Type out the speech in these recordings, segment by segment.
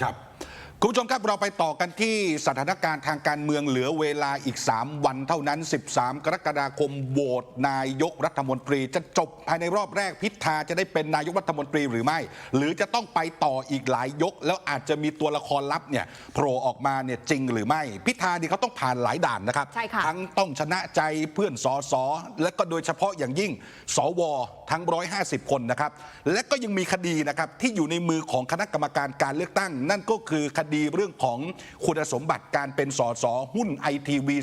ครับ คุณผู้ชมครับเราไปต่อกันที่สถานการณ์ทางการเมืองเหลือเวลาอีก 3 วันเท่านั้น 13 กรกฎาคมโหวตนายกรัฐมนตรี จะจบภายในรอบแรกพิธาจะได้เป็นนายกรัฐมนตรีหรือไม่ หรือจะต้องไปต่ออีกหลายยก แล้วอาจจะมีตัวละครลับเนี่ยโผล่ออกมาเนี่ยจริงหรือไม่ พิธานี่เขาต้องผ่านหลายด่านนะครับใช่ค่ะทั้งต้องชนะใจเพื่อนสอสอและก็โดยเฉพาะอย่างยิ่งสวทั้ง 150 คนนะครับและก็ยังมีคดีนะครับที่อยู่ในมือของคณะกรรมการการเลือกตั้ง นั่นก็คือคดีเรื่องของคุณสมบัติการเป็นสอสอหุ้นไอทีวี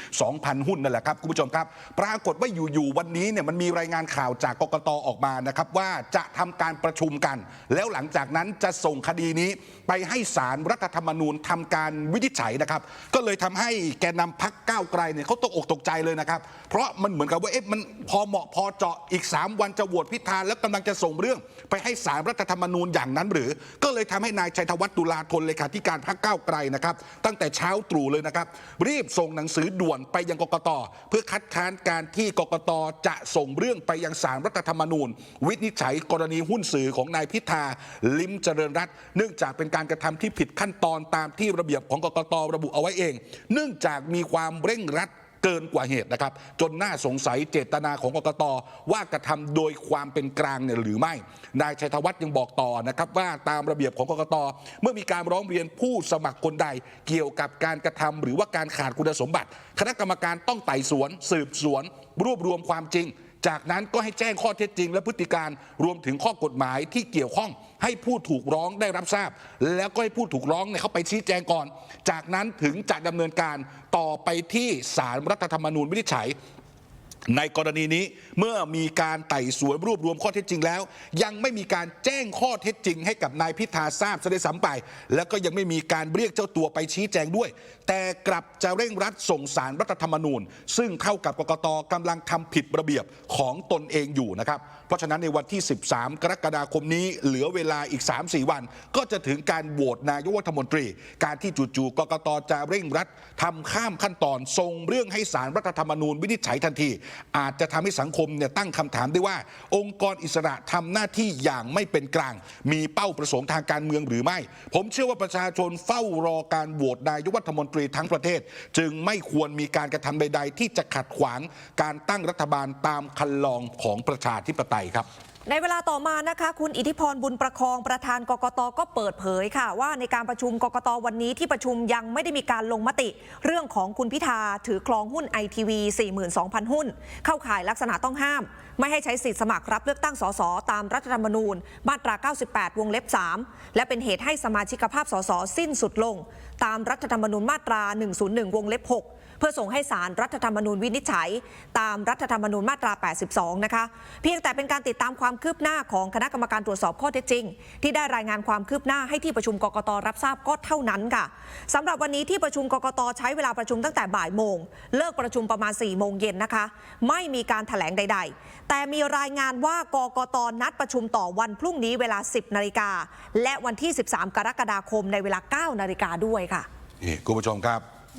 42,000หุ้นนั่นแหละครับคุณผู้ชมครับ ปรากฏว่าอยู่ๆวันนี้เนี่ยมันมีรายงานข่าวจากกกตออกมานะครับว่าจะทำการประชุมกัน แล้วหลังจากนั้นจะส่งคดีนี้ไปให้ศาลรัฐธรรมนูญทำการวินิจฉัยนะครับ ก็เลยทำให้แกนนำพักก้าวไกลเนี่ยเขาตกอกตกใจเลยนะครับ เพราะมันเหมือนกับว่าเอ๊ะมันพอเหมาะพอเจาะอีก 3 วันจะโหวตพิธาแล้วกำลังจะส่งเรื่อง ไปให้ศาลรัฐธรรมนูญอย่างนั้นหรือ ก็เลยทำให้นายชัยธวัฒน์ตุลาธนเลขาธิการพักก้าวไกลนะครับ ตั้งแต่เช้าตรู่เลยนะครับ รีบส่งหนังสือด่วนไปยังกกต เพื่อคัดค้านการที่กกตจะส่งเรื่องไปยังศาลรัฐธรรมนูญ วินิจฉัยกรณีหุ้นสื่อของนายพิธา ลิมเจริญรัตน์เนื่องจากเป็นการกระทำที่ผิดขั้นตอนตามที่ระเบียบของกกตระบุเอาไว้เอง เนื่องจากมีความเร่งรัด เกินกว่าเหตุนะครับ จนน่าสงสัยเจตนาของกกตว่ากระทำโดยความเป็นกลางเนี่ยหรือไม่ นายชัยธวัฒน์ยังบอกต่อนะครับว่าตามระเบียบของกกตเมื่อมีการร้องเรียนผู้สมัครคนใด เกี่ยวกับการกระทำหรือว่าการขาดคุณสมบัติ คณะกรรมการต้องไต่สวน สืบสวน รวบรวมความจริง จากนั้นก็ให้แจ้งข้อเท็จจริง และพฤติการรวมถึงข้อกฎหมายที่เกี่ยวข้อง ให้ผู้ถูกร้องได้รับทราบ แล้วก็ให้ผู้ถูกร้องเนี่ยเขาไปชี้แจงก่อน จากนั้นถึงจะดำเนินการต่อไปที่ศาลรัฐธรรมนูญวินิจฉัย ในกรณีนี้เมื่อมีการไต่สวนรวบรวมข้อเท็จจริงแล้ว ยังไม่มีการแจ้งข้อเท็จจริง ให้กับนายพิธาทราบซะด้วยซ้ำไป แล้วก็ยังไม่มีการเรียกเจ้าตัวไปชี้แจงด้วย แต่กลับจะเร่งรัดส่งสารรัฐธรรมนูญ ซึ่งเท่ากับกกตกำลังทำผิดระเบียบของตนเองอยู่นะครับ เพราะฉะนั้นในวันที่ 13 กรกฎาคมนี้เหลือเวลาอีก 3-4 วัน ก็จะถึงการโหวตนายกรัฐมนตรี การที่จู่ๆกกตจะเร่งรัดทำข้ามขั้นตอนส่งเรื่องให้สารรัฐธรรมนูญวินิจฉัยทันทีอาจจะทำให้สังคมเนี่ยตั้งคำถามได้ว่า องค์กรอิสระทำหน้าที่อย่างไม่เป็นกลาง มีเป้าประสงค์ทางการเมืองหรือไม่ ผมเชื่อว่าประชาชนเฝ้ารอการโหวตนายกรัฐมนตรีทั้งประเทศ จึงไม่ควรมีการกระทำใด ๆ ที่จะขัดขวางการตั้งรัฐบาลตามคันลองของประชาธิปไตยครับ ในเวลาต่อมานะคะ คุณอิทธิพรบุญประคองประธานกกตก็เปิดเผยค่ะ ว่าในการประชุมกกตวันนี้ที่ประชุมยังไม่ได้มีการลงมติ เรื่องของคุณพิธาถือครองหุ้นไอทีวี42,000 หุ้น เข้าข่ายลักษณะต้องห้าม ไม่ให้ใช้สิทธิสมัครรับเลือกตั้งสสตามรัฐธรรมนูญ มาตรา 98 วงเล็บ 3 และเป็นเหตุให้สมาชิกภาพสสสิ้นสุดลง ตามรัฐธรรมนูญมาตรา 101 วงเล็บ 6 เพื่อส่งให้สารรัฐธรรมนูญวินิจฉัย ตามรัฐธรรมนูญมาตรา 82 นะคะ เพียงแต่เป็นการติดตามความคืบหน้าของคณะกรรมการตรวจสอบข้อเท็จจริง ที่ได้รายงานความคืบหน้าให้ที่ประชุมกกตรับทราบก็เท่านั้นค่ะสำหรับวันนี้ที่ประชุมกกตใช้เวลาประชุมตั้งแต่บ่ายโมง เลิกประชุมประมาณ4โมงเย็นนะคะ ไม่มีการถแถลงใด ๆ แต่มีรายงานว่ากกตนัดประชุมต่อวันพรุ่งนี้เวลา 10นาฬิกาและวันที่ 13 กรกฎาคมในเวลา 9นาฬิกาด้วยค่ะนี่คุณผู้ชมครับ